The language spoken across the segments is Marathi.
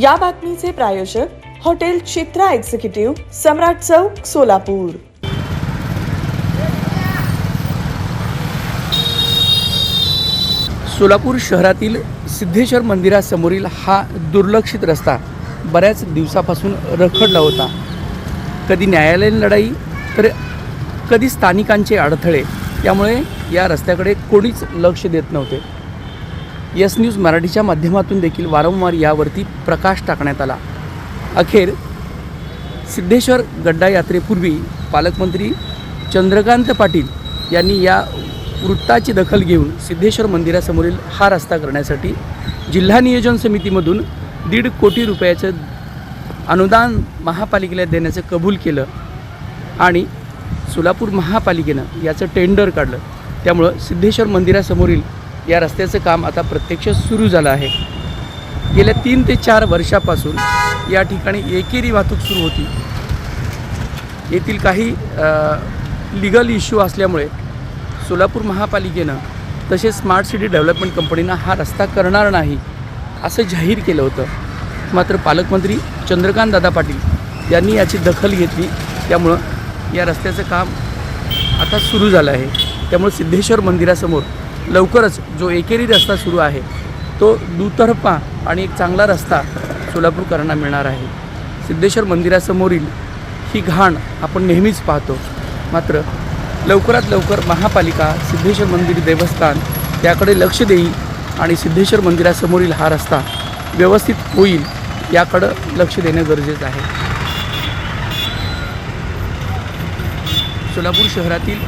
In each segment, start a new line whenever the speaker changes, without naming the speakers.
या बातमीचे प्रायोजक हॉटेल चित्रा एक्झिक्युटिव्ह सम्राट चौक सोलापूर
सोलापूर शहरातील सिद्धेश्वर मंदिरासमोरील हा दुर्लक्षित रस्ता बऱ्याच दिवसापासून रखडला होता कधी न्यायालयीन लढाई तर कधी स्थानिकांचे अडथळे त्यामुळे या रस्त्याकडे कोणीच लक्ष देत नव्हते यस न्यूज मराठीच्या माध्यमातून देखील वारंवार यावरती प्रकाश टाकण्यात आला अखेर सिद्धेश्वर गड्डा यात्रेपूर्वी पालकमंत्री चंद्रकांत पाटील यांनी या वृत्ताची दखल घेऊन सिद्धेश्वर मंदिरासमोरील हा रस्ता करण्यासाठी जिल्हा नियोजन समितीमधून दीड कोटी रुपयाचं अनुदान महापालिकेला देण्याचं कबूल केलं आणि सोलापूर महापालिकेनं याचं टेंडर काढलं त्यामुळं सिद्धेश्वर मंदिरासमोरील या रस्त्याचं काम आता प्रत्यक्ष सुरू झालं आहे गेल्या तीन ते चार वर्षापासून या ठिकाणी एकेरी वाहतूक सुरू होती येथील काही लिगल इश्यू असल्यामुळे सोलापूर महापालिकेनं तसेच स्मार्ट सिटी डेव्हलपमेंट कंपनीनं हा रस्ता करणार नाही असं जाहीर केलं होतं मात्र पालकमंत्री चंद्रकांत दादा पाटील यांनी याची दखल घेतली त्यामुळं या रस्त्याचं काम आता सुरू झालं आहे त्यामुळे सिद्धेश्वर मंदिरासमोर लवकरच जो एकेरी रस्ता सुरू आहे तो दुतर्फा आणि एक चांगला रस्ता सोलापूरकरांना मिळणार आहे सिद्धेश्वर मंदिरासमोरील ही घाण आपण नेहमीच पाहतो मात्र लवकरात लवकर महापालिका सिद्धेश्वर मंदिर देवस्थान याकडे लक्ष देईल आणि सिद्धेश्वर मंदिरासमोरील हा रस्ता व्यवस्थित होईल याकडं लक्ष देणं गरजेचं आहे सोलापूर शहरातील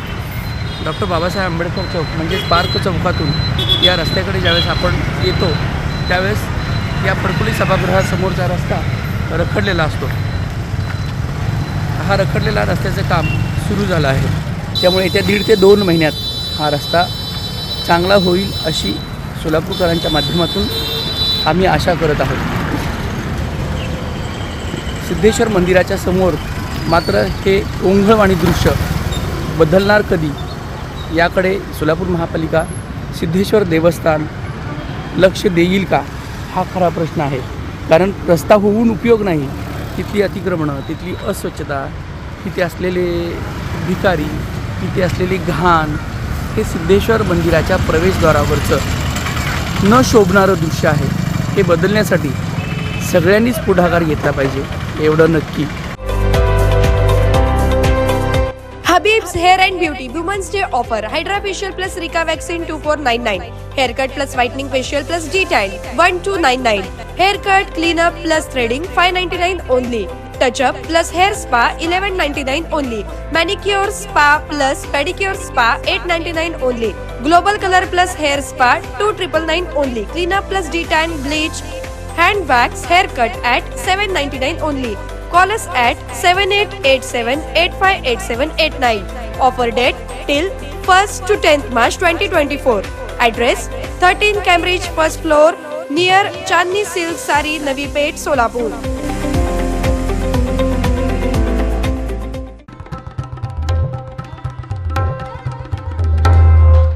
डॉक्टर बाबासाहेब आंबेडकर चौक म्हणजेच पार्क चौकातून या रस्त्याकडे ज्यावेळेस आपण येतो त्यावेळेस या परकुली सभागृहासमोरचा रस्ता रखडलेला असतो हा रखडलेला रस्त्याचं काम सुरू झालं आहे त्यामुळे येत्या दीड ते दोन महिन्यात हा रस्ता चांगला होईल अशी सोलापूरकरांच्या माध्यमातून आम्ही आशा करत आहोत सिद्धेश्वर मंदिराच्या समोर मात्र हे ओंघळवाणी दृश्य बदलणार कधी याकडे सोलापूर महापालिका सिद्धेश्वर देवस्थान लक्ष देईल का हा खरा प्रश्न आहे कारण रस्ता होऊन उपयोग नाही तिथली अतिक्रमणं तिथली अस्वच्छता तिथे असलेले भिकारी तिथे असलेली घाण हे सिद्धेश्वर मंदिराच्या प्रवेशद्वारावरचं न शोभणारं दृश्य आहे हे बदलण्यासाठी सगळ्यांनीच पुढाकार घेतला पाहिजे एवढं नक्की
Tips, hair and beauty. Women's Day offer. Hydra facial plus Rika vaccine 2499. Haircut plus whitening facial plus detail 1299. Haircut, cleanup plus threading 599 only. Touch up plus hair spa 1199 only. Manicure spa plus pedicure spa 899 only. Global color plus hair spa 2999 only. Cleanup plus detan, bleach, hand wax, haircut at 799 only. Call us at 7887858789. Offer date till 1st to 10th March 2024. Address 13 Cambridge 1st floor near Chandni Silk Sari Navi Pet Solapur.